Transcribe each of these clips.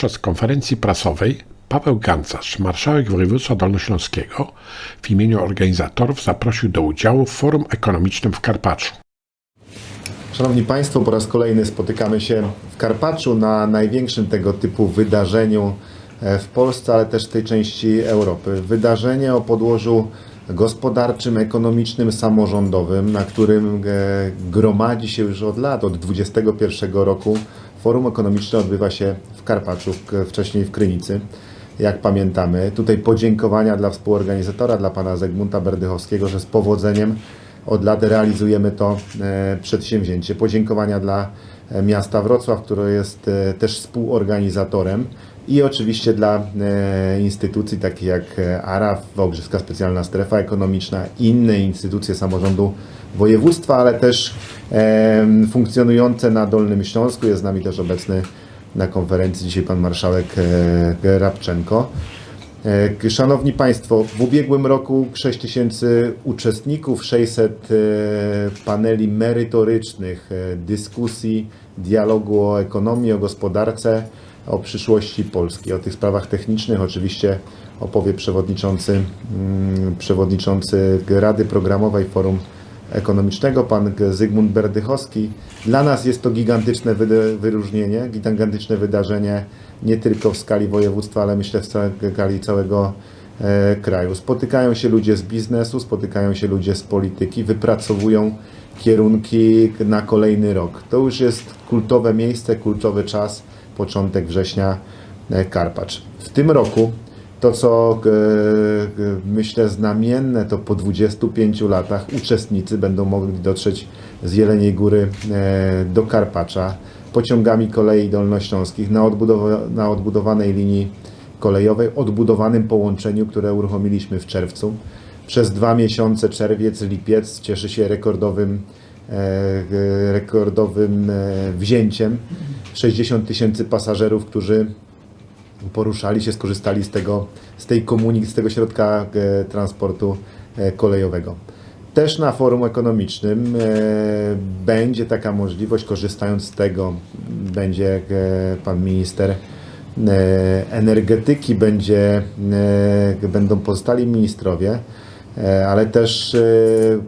Podczas konferencji prasowej Paweł Gancarz, marszałek województwa dolnośląskiego, w imieniu organizatorów zaprosił do udziału w forum ekonomicznym w Karpaczu. Szanowni Państwo, po raz kolejny spotykamy się w Karpaczu na największym tego typu wydarzeniu e, w Polsce, ale też w tej części Europy. Wydarzenie o podłożu gospodarczym, ekonomicznym, samorządowym, na którym e, gromadzi się już od lat, od 2021 roku. Forum ekonomiczne odbywa się w Karpaczu, wcześniej w Krynicy. Jak pamiętamy, tutaj podziękowania dla współorganizatora, dla pana Zygmunta Berdychowskiego, że z powodzeniem od lat realizujemy to e, przedsięwzięcie. Podziękowania dla e, miasta Wrocław, które jest e, też współorganizatorem i oczywiście dla e, instytucji takich jak e, ARAF, Wałbrzyska Specjalna Strefa Ekonomiczna, inne instytucje samorządu województwa, ale też e, funkcjonujące na Dolnym Śląsku. Jest z nami też obecny na konferencji dzisiaj pan marszałek Rabczenko. Szanowni Państwo, w ubiegłym roku 6 tysięcy uczestników, 600 e, paneli merytorycznych, dyskusji, dialogu o ekonomii, o gospodarce, o przyszłości Polski. O tych sprawach technicznych oczywiście opowie przewodniczący, mm, przewodniczący Rady Programowej Forum Ekonomicznego, pan Zygmunt Berdychowski. Dla nas jest to gigantyczne wyróżnienie, gigantyczne wydarzenie nie tylko w skali województwa, ale myślę w skali całego e, kraju. Spotykają się ludzie z biznesu, spotykają się ludzie z polityki, wypracowują kierunki na kolejny rok. To już jest kultowe miejsce, kultowy czas, początek września e, Karpacz. W tym roku to, co e, myślę znamienne, to po 25 latach uczestnicy będą mogli dotrzeć z Jeleniej Góry e, do Karpacza pociągami kolei dolnośląskich na, odbudowa- na odbudowanej linii kolejowej, odbudowanym połączeniu, które uruchomiliśmy w czerwcu. Przez dwa miesiące, czerwiec, lipiec, cieszy się rekordowym, rekordowym e, wzięciem. 60 tysięcy pasażerów, którzy poruszali się, skorzystali z tego, z tej komunik, z tego środka e, transportu e, kolejowego. Też na forum ekonomicznym e, będzie taka możliwość, korzystając z tego, będzie e, pan minister e, energetyki, będzie, e, będą pozostali ministrowie, e, ale też e,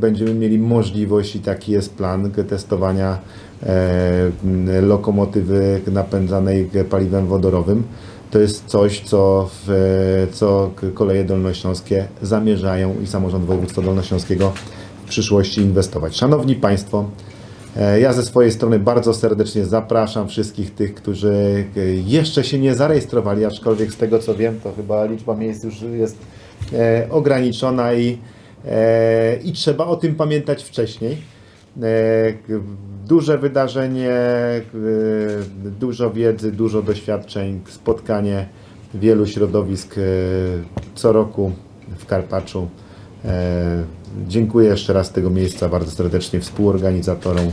będziemy mieli możliwość i taki jest plan testowania e, lokomotywy napędzanej paliwem wodorowym. To jest coś, co, w, co koleje dolnośląskie zamierzają i samorząd województwa dolnośląskiego w przyszłości inwestować. Szanowni Państwo, e, ja ze swojej strony bardzo serdecznie zapraszam wszystkich tych, którzy e, jeszcze się nie zarejestrowali, aczkolwiek z tego co wiem, to chyba liczba miejsc już jest e, ograniczona i, e, i trzeba o tym pamiętać wcześniej. E, Duże wydarzenie, e, dużo wiedzy, dużo doświadczeń, spotkanie wielu środowisk e, co roku w Karpaczu. E, Dziękuję jeszcze raz z tego miejsca bardzo serdecznie współorganizatorom,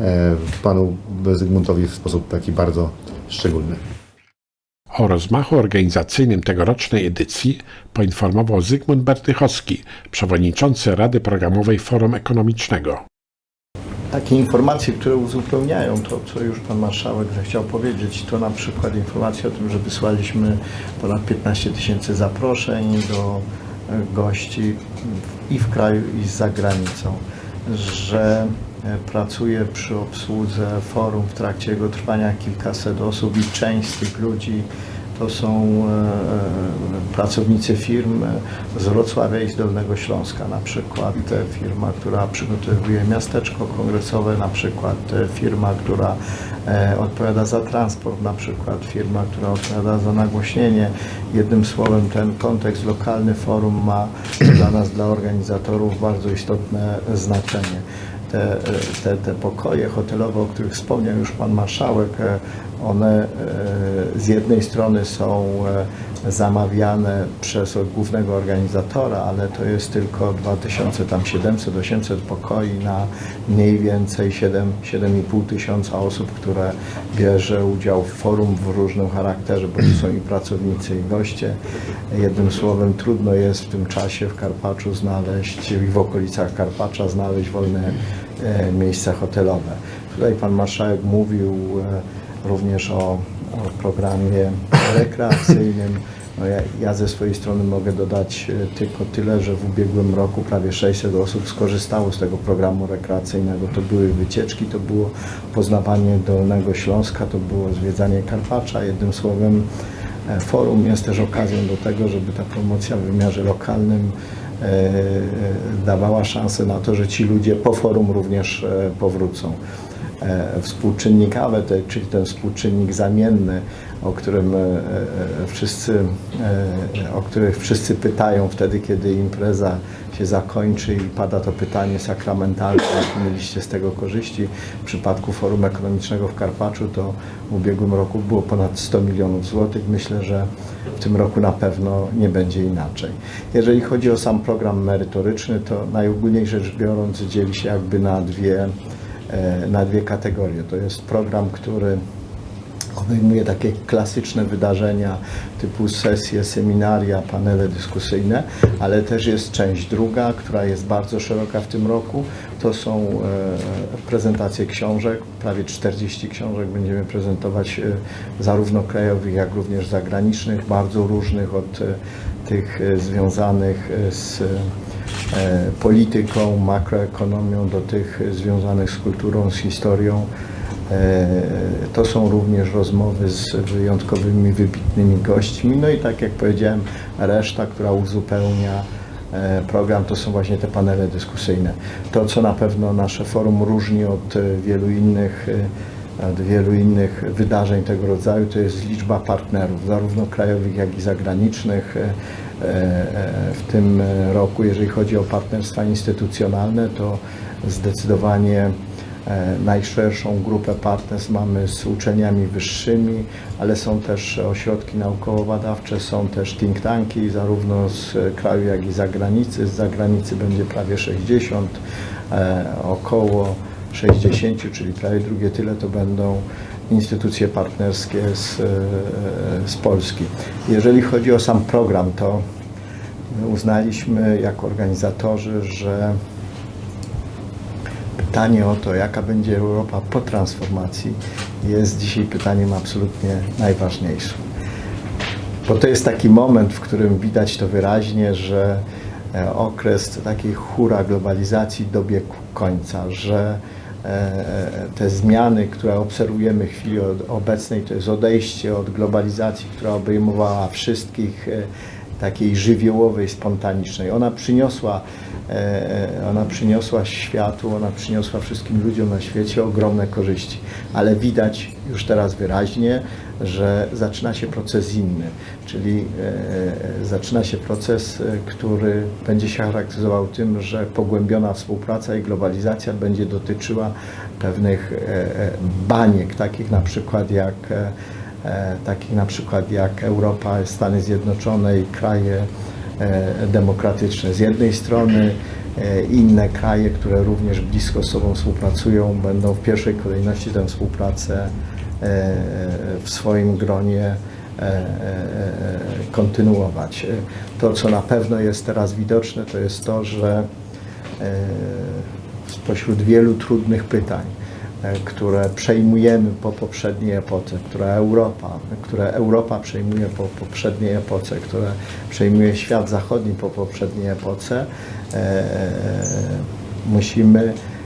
e, panu Zygmuntowi w sposób taki bardzo szczególny. O rozmachu organizacyjnym tegorocznej edycji poinformował Zygmunt Bertychowski, przewodniczący Rady Programowej Forum Ekonomicznego. Takie informacje, które uzupełniają to, co już Pan Marszałek zechciał powiedzieć, to na przykład informacja o tym, że wysłaliśmy ponad 15 tysięcy zaproszeń do e, gości i w kraju, i za granicą, że e, pracuje przy obsłudze forum w trakcie jego trwania kilkaset osób i część z tych ludzi to są e, e, pracownicy firm z Wrocławia i z Dolnego Śląska, na przykład firma, która przygotowuje miasteczko kongresowe, na przykład firma, która odpowiada za transport, na przykład firma, która odpowiada za nagłośnienie. Jednym słowem ten kontekst lokalny forum ma dla nas, dla organizatorów bardzo istotne znaczenie te, te, te pokoje hotelowe, o których wspomniał już Pan Marszałek, e, one e, z jednej strony są e, zamawiane przez głównego organizatora, ale to jest tylko 2700-800 pokoi na mniej więcej 7 7,5 tysiąca osób, które bierze udział w forum w różnym charakterze, bo to są i pracownicy, i goście. Jednym słowem trudno jest w tym czasie w Karpaczu znaleźć i w okolicach Karpacza znaleźć wolne e, miejsca hotelowe. Tutaj Pan Marszałek mówił e, również o o programie rekreacyjnym. No ja, ja ze swojej strony mogę dodać e, tylko tyle, że w ubiegłym roku prawie 600 osób skorzystało z tego programu rekreacyjnego. To były wycieczki, to było poznawanie Dolnego Śląska, to było zwiedzanie Karpacza. Jednym słowem e, forum jest też okazją do tego, żeby ta promocja w wymiarze lokalnym e, dawała szansę na to, że ci ludzie po forum również powrócą. E, Współczynnik AWE, te- czyli ten współczynnik zamienny, o którym e, e, wszyscy, o których wszyscy pytają wtedy, kiedy impreza się zakończy i pada to pytanie sakramentalne, jakie mieliście z tego korzyści. W przypadku Forum Ekonomicznego w Karpaczu to w ubiegłym roku było ponad 100 milionów złotych. Myślę, że w tym roku na pewno nie będzie inaczej. Jeżeli chodzi o sam program merytoryczny, to najogólniej rzecz biorąc dzieli się jakby na dwie, na dwie kategorie. To jest program, który obejmuje takie klasyczne wydarzenia typu sesje, seminaria, panele dyskusyjne, ale też jest część druga, która jest bardzo szeroka w tym roku. To są e, prezentacje książek, prawie 40 książek będziemy prezentować e, zarówno krajowych, jak również zagranicznych, bardzo różnych od e, tych e, związanych e, z e, polityką, makroekonomią, do tych e, związanych z kulturą, z historią. E, To są również rozmowy z wyjątkowymi, wybitnymi gośćmi. No i tak jak powiedziałem, reszta, która uzupełnia e, program, to są właśnie te panele dyskusyjne. To, co na pewno nasze forum różni od e, wielu innych, e, od wielu innych wydarzeń tego rodzaju, to jest liczba partnerów, zarówno krajowych, jak i zagranicznych. E, e, W tym roku, jeżeli chodzi o partnerstwa instytucjonalne, to zdecydowanie E, Najszerszą grupę partnerstw mamy z uczelniami wyższymi, ale są też ośrodki naukowo-badawcze, są też think tanki, zarówno z kraju, jak i z zagranicy. Z zagranicy będzie prawie 60, e, około 60, czyli prawie drugie tyle to będą instytucje partnerskie z, e, z Polski. Jeżeli chodzi o sam program, to uznaliśmy jako organizatorzy, że pytanie o to, jaka będzie Europa po transformacji, jest dzisiaj pytaniem absolutnie najważniejszym. Bo to jest taki moment, w którym widać to wyraźnie, że e, okres takiej hura globalizacji dobiegł końca, że te zmiany, które obserwujemy w chwili obecnej, to jest odejście od globalizacji, która obejmowała wszystkich, e, takiej żywiołowej, spontanicznej. Ona przyniosła, e, ona przyniosła światu, ona przyniosła wszystkim ludziom na świecie ogromne korzyści, ale widać już teraz wyraźnie, że zaczyna się proces inny, czyli e, zaczyna się proces, e, który będzie się charakteryzował tym, że pogłębiona współpraca i globalizacja będzie dotyczyła pewnych e, e, baniek, takich na przykład jak e, e, takich na przykład jak Europa, Stany Zjednoczone i kraje e, demokratyczne. Z jednej strony e, inne kraje, które również blisko z sobą współpracują, będą w pierwszej kolejności tę współpracę e, w swoim gronie e, e, e, kontynuować. E, To, co na pewno jest teraz widoczne, to jest to, że e, spośród wielu trudnych pytań, e, które przejmujemy po poprzedniej epoce, które Europa, które Europa przejmuje po poprzedniej epoce, które przejmuje świat zachodni po poprzedniej epoce, e, e, musimy e,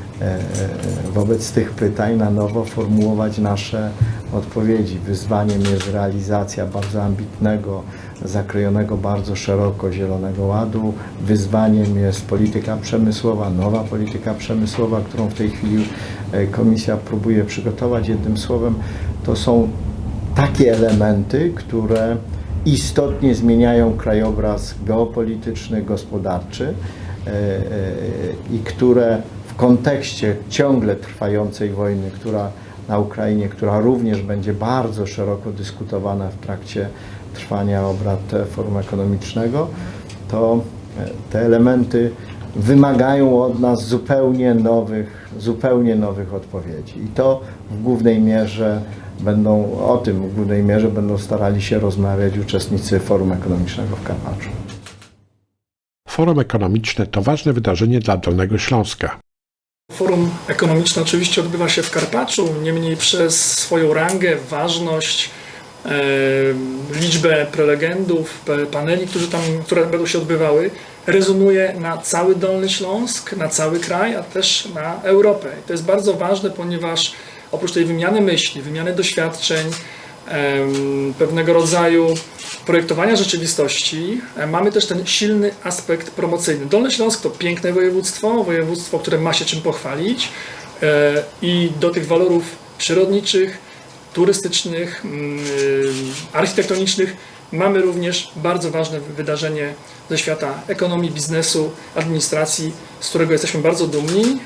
wobec tych pytań na nowo formułować nasze odpowiedzi. Wyzwaniem jest realizacja bardzo ambitnego, zakrojonego bardzo szeroko Zielonego Ładu. Wyzwaniem jest polityka przemysłowa, nowa polityka przemysłowa, którą w tej chwili e, Komisja próbuje przygotować. Jednym słowem, to są takie elementy, które istotnie zmieniają krajobraz geopolityczny, gospodarczy e, e, i które kontekście ciągle trwającej wojny, która na Ukrainie, która również będzie bardzo szeroko dyskutowana w trakcie trwania obrad e, Forum Ekonomicznego, to e, te elementy wymagają od nas zupełnie nowych, zupełnie nowych odpowiedzi. I to w głównej mierze będą, o tym w głównej mierze będą starali się rozmawiać uczestnicy Forum Ekonomicznego w Karpaczu. Forum ekonomiczne to ważne wydarzenie dla Dolnego Śląska. Forum ekonomiczne oczywiście odbywa się w Karpaczu, niemniej przez swoją rangę, ważność e, liczbę prelegentów, paneli, którzy tam, które będą się odbywały, rezonuje na cały Dolny Śląsk, na cały kraj, a też na Europę. I to jest bardzo ważne, ponieważ oprócz tej wymiany myśli, wymiany doświadczeń, pewnego rodzaju projektowania rzeczywistości, e, mamy też ten silny aspekt promocyjny. Dolny Śląsk to piękne województwo, województwo, które ma się czym pochwalić e, i do tych walorów przyrodniczych, turystycznych, mm, y, architektonicznych mamy również bardzo ważne wydarzenie ze świata ekonomii, biznesu, administracji, z którego jesteśmy bardzo dumni.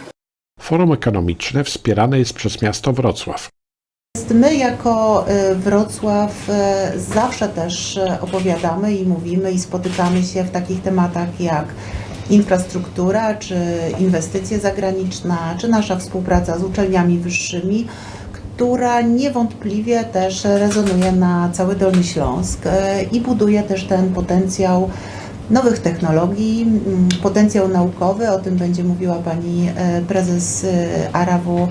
Forum ekonomiczne wspierane jest przez miasto Wrocław. My jako y, Wrocław y, zawsze też y, opowiadamy i mówimy i spotykamy się w takich tematach jak infrastruktura, czy inwestycje zagraniczne, czy nasza współpraca z uczelniami wyższymi, która niewątpliwie też rezonuje na cały Dolny Śląsk i buduje też ten potencjał nowych technologii, mm, potencjał naukowy, o tym będzie mówiła pani prezes Arawu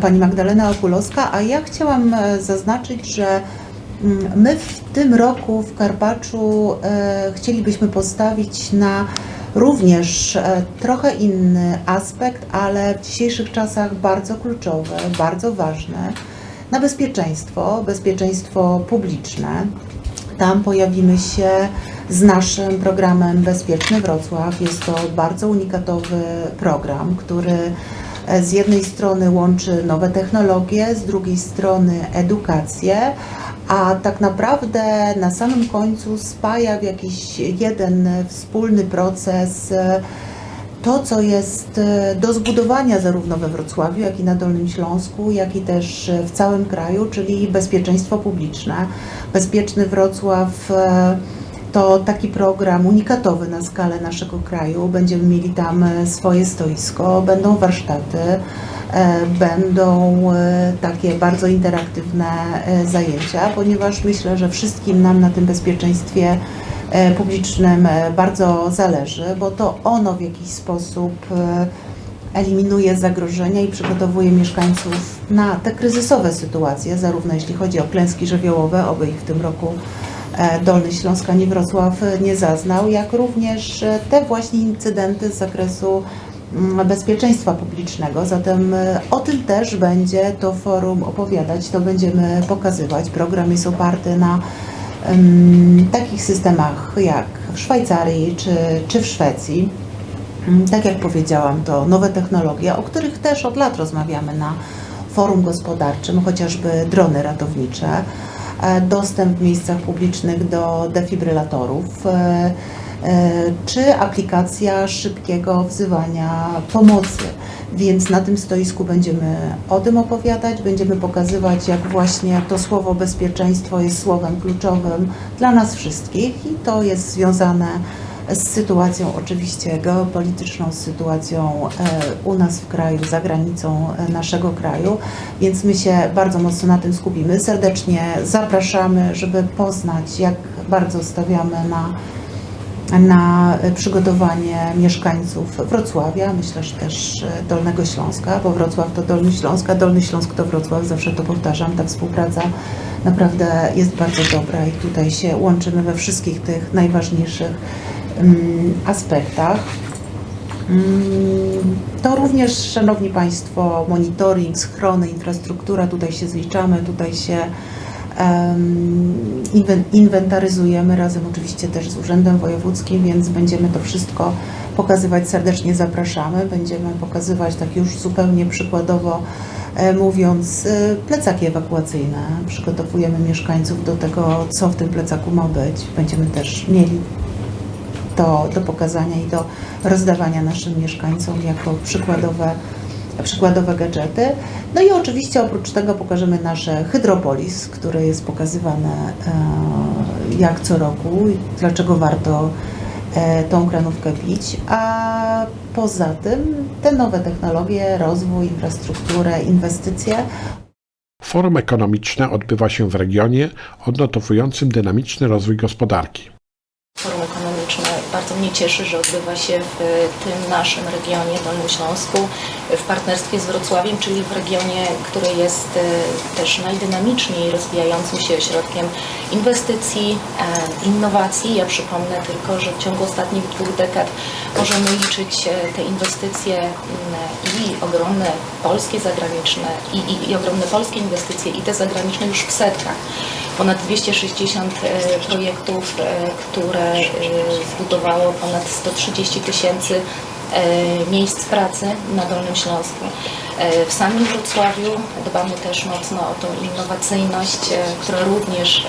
pani Magdalena Okulowska, a ja chciałam e, zaznaczyć, że mm, my w tym roku w Karpaczu e, chcielibyśmy postawić na również e, trochę inny aspekt, ale w dzisiejszych czasach bardzo kluczowy, bardzo ważny, na bezpieczeństwo, bezpieczeństwo publiczne. Tam pojawimy się z naszym programem Bezpieczny Wrocław. Jest to bardzo unikatowy program, który z jednej strony łączy nowe technologie, z drugiej strony edukację, a tak naprawdę na samym końcu spaja w jakiś jeden wspólny proces e, to, co jest e, do zbudowania zarówno we Wrocławiu, jak i na Dolnym Śląsku, jak i też e, w całym kraju, czyli bezpieczeństwo publiczne. Bezpieczny Wrocław e, to taki program unikatowy na skalę naszego kraju. Będziemy mieli tam e, swoje stoisko, będą warsztaty, e, będą e, takie bardzo interaktywne zajęcia, ponieważ myślę, że wszystkim nam na tym bezpieczeństwie publicznym bardzo zależy, bo to ono w jakiś sposób eliminuje zagrożenia i przygotowuje mieszkańców na te kryzysowe sytuacje, zarówno jeśli chodzi o klęski żywiołowe, oby ich w tym roku Dolny Śląsk ani Wrocław e, nie zaznał, jak również e, te właśnie incydenty z zakresu mm, bezpieczeństwa publicznego. Zatem e, o tym też będzie to forum opowiadać, to będziemy pokazywać. Program jest oparty na em, takich systemach jak w Szwajcarii czy, czy w Szwecji. Mm, Tak jak powiedziałam, to nowe technologie, o których też od lat rozmawiamy na forum gospodarczym, chociażby drony ratownicze, e, dostęp w miejscach publicznych do defibrylatorów, e, e, czy aplikacja szybkiego wzywania pomocy. Więc na tym stoisku będziemy o tym opowiadać, będziemy pokazywać, jak właśnie to słowo bezpieczeństwo jest słowem kluczowym dla nas wszystkich i to jest związane z sytuacją oczywiście geopolityczną, z sytuacją e, u nas w kraju, za granicą e, naszego kraju, więc my się bardzo mocno na tym skupimy. Serdecznie zapraszamy, żeby poznać, jak bardzo stawiamy na na przygotowanie mieszkańców Wrocławia, myślę, że też e, Dolnego Śląska, bo Wrocław to Dolny Śląsk, a Dolny Śląsk to Wrocław, zawsze to powtarzam, ta współpraca naprawdę jest bardzo dobra i tutaj się łączymy we wszystkich tych najważniejszych aspektach. Mm, To również, Szanowni Państwo, monitoring, schrony, infrastruktura, tutaj się zliczamy, tutaj się em, inwen- inwentaryzujemy razem oczywiście też z Urzędem Wojewódzkim, więc będziemy to wszystko pokazywać, serdecznie zapraszamy. Będziemy pokazywać tak już zupełnie przykładowo e, mówiąc e, plecaki ewakuacyjne. Przygotowujemy mieszkańców do tego, co w tym plecaku ma być. Będziemy też mieli to do pokazania i do rozdawania naszym mieszkańcom jako przykładowe, przykładowe gadżety. No i oczywiście oprócz tego pokażemy nasze Hydropolis, które jest pokazywane e, jak co roku i dlaczego warto e, tą kranówkę pić, a poza tym te nowe technologie, rozwój, infrastrukturę, inwestycje Forum ekonomiczne odbywa się w regionie odnotowującym dynamiczny rozwój gospodarki. Bardzo mnie cieszy, że odbywa się w tym naszym regionie, Dolnym Śląsku, w partnerstwie z Wrocławiem, czyli w regionie, który jest e, też najdynamiczniej rozwijającym się ośrodkiem inwestycji, e, innowacji. Ja przypomnę tylko, że w ciągu ostatnich dwóch dekad możemy liczyć e, te inwestycje mm, i ogromne polskie zagraniczne i, i, i ogromne polskie inwestycje i te zagraniczne już w setkach. Ponad 260 e, projektów, e, które e, zbudowało ponad 130 tysięcy e, miejsc pracy na Dolnym Śląsku. E, W samym Wrocławiu dbamy też mocno o tą innowacyjność, e, która również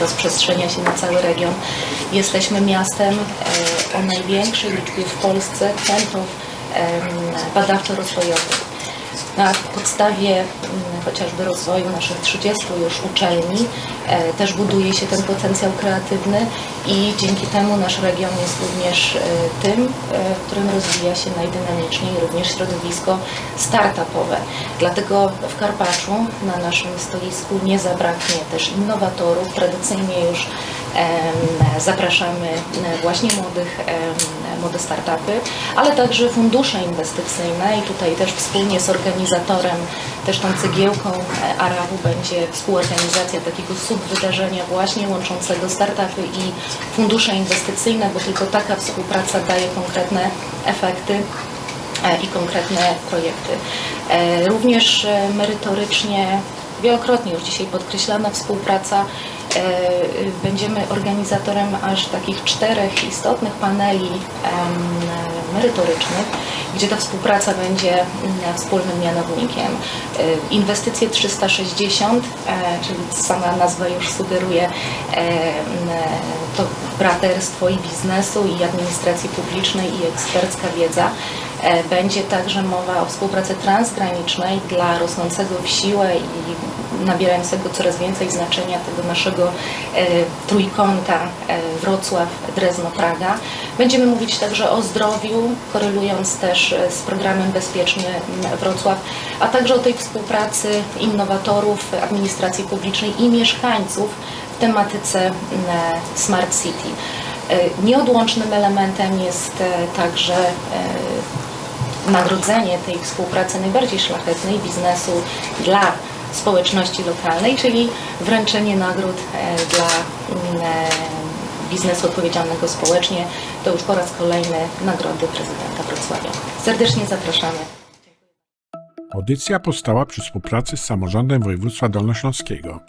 rozprzestrzenia się na cały region. Jesteśmy miastem o największej liczbie w Polsce centrów badawczo-rozwojowych. Na podstawie mm, chociażby rozwoju naszych 30 już uczelni e, też buduje się ten potencjał kreatywny i dzięki temu nasz region jest również e, tym, e, w którym rozwija się najdynamiczniej również środowisko startupowe. Dlatego w Karpaczu na naszym stoisku nie zabraknie też innowatorów. Tradycyjnie już zapraszamy właśnie młodych, młode startupy, ale także fundusze inwestycyjne i tutaj też wspólnie z organizatorem, też tą cegiełką e, Arawu będzie współorganizacja takiego subwydarzenia właśnie łączącego startupy i fundusze inwestycyjne, bo tylko taka współpraca daje konkretne efekty e, i konkretne projekty. E, Również merytorycznie, wielokrotnie już dzisiaj podkreślana współpraca. E, Będziemy organizatorem aż takich czterech istotnych paneli merytorycznych, gdzie ta współpraca będzie mm, wspólnym mianownikiem. E, Inwestycje 360, e, czyli sama nazwa już sugeruje to braterstwo i biznesu, i administracji publicznej, i ekspercka wiedza. Będzie także mowa o współpracy transgranicznej dla rosnącego w siłę i nabierającego coraz więcej znaczenia tego naszego e, trójkąta e, Wrocław, Drezno, Praga. Będziemy mówić także o zdrowiu, korelując też e, z programem Bezpieczny Wrocław, a także o tej współpracy innowatorów, administracji publicznej i mieszkańców w tematyce Smart City. Nieodłącznym elementem jest także nagrodzenie tej współpracy najbardziej szlachetnej biznesu dla społeczności lokalnej, czyli wręczenie nagród e, dla mm, e, biznesu odpowiedzialnego społecznie. To już po raz kolejny nagrody prezydenta Wrocławia. Serdecznie zapraszamy. Audycja powstała przy współpracy z samorządem województwa dolnośląskiego.